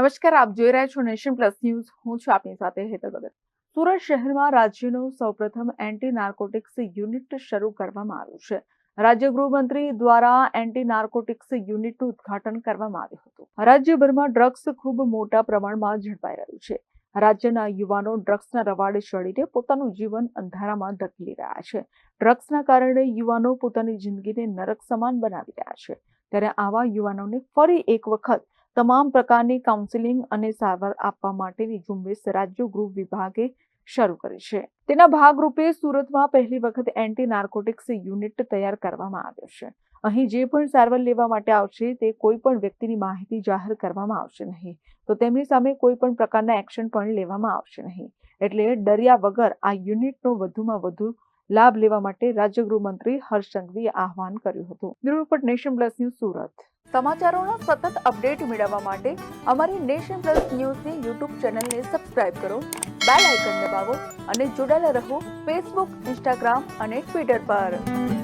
નમસ્કાર, આપ જોઈ રહ્યા છો નેશન પ્લસ ન્યૂઝ. હું છું આપની સાથે હેતલ ભગત. સુરત શહેરમાં રાજ્યનું સૌપ્રથમ એન્ટી નાર્કોટિક્સ યુનિટ શરૂ કરવામાં આવ્યું છે. રાજ્ય ગૃહમંત્રી દ્વારા એન્ટી નાર્કોટિક્સ યુનિટનું ઉદ્ઘાટન કરવામાં આવ્યું હતું. રાજ્યભરમાં ડ્રગ્સ ખૂબ મોટા પ્રમાણમાં ઝડપાઈ રહ્યું છે. રાજ્યના યુવાનો ડ્રગ્સના રવાડે ચડીને પોતાનું જીવન અંધારામાં ધકેલી રહ્યા છે. ડ્રગ્સના કારણે યુવાનો પોતાની જિંદગીને નરક સમાન બનાવી રહ્યા છે. ત્યારે આવા યુવાનોને ફરી એક વખત તમામ પ્રકારની કાઉન્સિલિંગ અને સારવાર આપવા માટેની ઝુંબેશ રાજ્ય ગૃહ વિભાગે શરૂ કરી છે. તેના ભાગરૂપે સુરતમાં પહેલી વખત એન્ટી નાર્કોટિક્સ યુનિટ તૈયાર કરવામાં આવ્યો છે. અહીં જે પણ સારવાર લેવા માટે આવશે તે કોઈ પણ વ્યક્તિની માહિતી જાહેર કરવામાં આવશે નહીં. તો તેમની સામે કોઈ પણ પ્રકારના એક્શન પણ લેવામાં આવશે નહીં. એટલે ડર્યા વગર આ યુનિટનો વધુમાં વધુ લાભ લેવા માટે રાજ્ય ગૃહમંત્રી હર્ષ સંઘવીએ આહવાન કર્યું હતું. Bureau report nation plus news Surat. સમાચારોના સતત અપડેટ મેળવવા માટે અમારી નેશન પ્લસ ન્યૂઝની યુટ્યુબ ચેનલને સબસ્ક્રાઇબ કરો, બેલ આઇકન દબાવો અને જોડાયેલા રહો ફેસબુક, ઇન્સ્ટાગ્રામ અને ટ્વિટર પર.